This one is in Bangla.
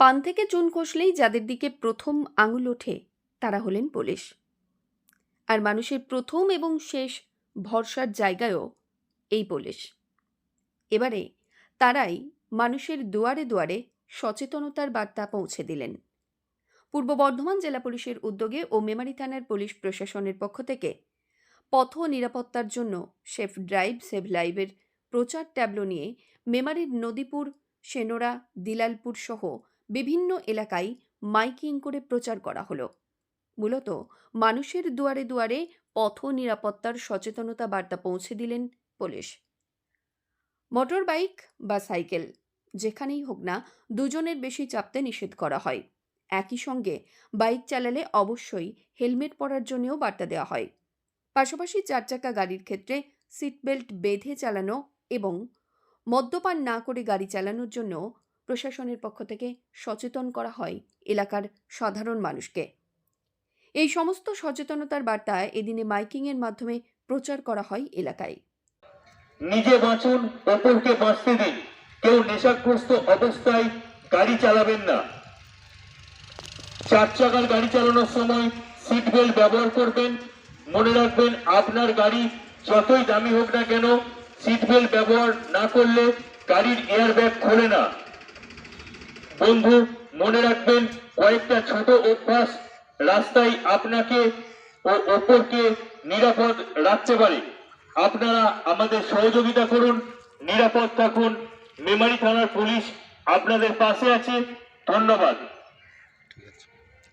পান থেকে চুন কষলেই যাদের দিকে প্রথম আঙুল ওঠে, তারা হলেন পুলিশ। আর মানুষের প্রথম এবং শেষ ভরসার জায়গায়ও এই পুলিশ। এবারে তারাই মানুষের দুয়ারে দুয়ারে সচেতনতার বার্তা পৌঁছে দিলেন। পূর্ব বর্ধমান জেলা পুলিশের উদ্যোগে ও মেমারি থানার পুলিশ প্রশাসনের পক্ষ থেকে পথ নিরাপত্তার জন্য সেফ ড্রাইভ, সেভ লাইভের প্রচার ট্যাবলো নিয়ে মেমারির নদীপুর, সেনোরা, দিলালপুর সহ বিভিন্ন এলাকায় মাইকিং করে প্রচার করা হলো। মূলত মানুষের দুয়ারে দুয়ারে পথ নিরাপত্তার সচেতনতা বার্তা পৌঁছে দিলেন পুলিশ। মোটর বাইক বা সাইকেল, যেখানেই হোক না, দুজনের বেশি চাপতে নিষেধ করা হয়। একই সঙ্গে বাইক চালালে অবশ্যই হেলমেট পরার জন্যও বার্তা দেওয়া হয়। পাশাপাশি চার চাকা গাড়ির ক্ষেত্রে সিট বেল্ট বেঁধে চালানো এবং মদ্যপান না করে গাড়ি চালানোর জন্য প্রশাসনের পক্ষ থেকে সচেতন করা হয় এলাকার সাধারণ মানুষকে। এই সমস্ত সচেতনতার বার্তা এদিনে মাইকিংয়ের মাধ্যমে প্রচার করা হয় এলাকায়। নিজে বাঁচুন, অপরকে বাঁচতে দিন। কেউ নেশাগ্রস্ত অবস্থায় গাড়ি চালাবেন না। চার চাকার গাড়ি চালানোর সময় সিট বেল্ট ব্যবহার করবেন। মনে রাখবেন আপনার গাড়ি যতই দামি হোক না কেন সিট বেল্ট ব্যবহার না করলে গাড়ির এয়ার ব্যাগ খোলে না। বন্ধু, মনে রাখবেন, কয়েকটা ছোট অভ্যাস রাস্তায় আপনাকে ও অপরকে নিরাপদ রাখতে পারে। আপনারা আমাদের সহযোগিতা করুন, নিরাপদ থাকুন। মেমারি থানার পুলিশ আপনাদের পাশে আছে। ধন্যবাদ।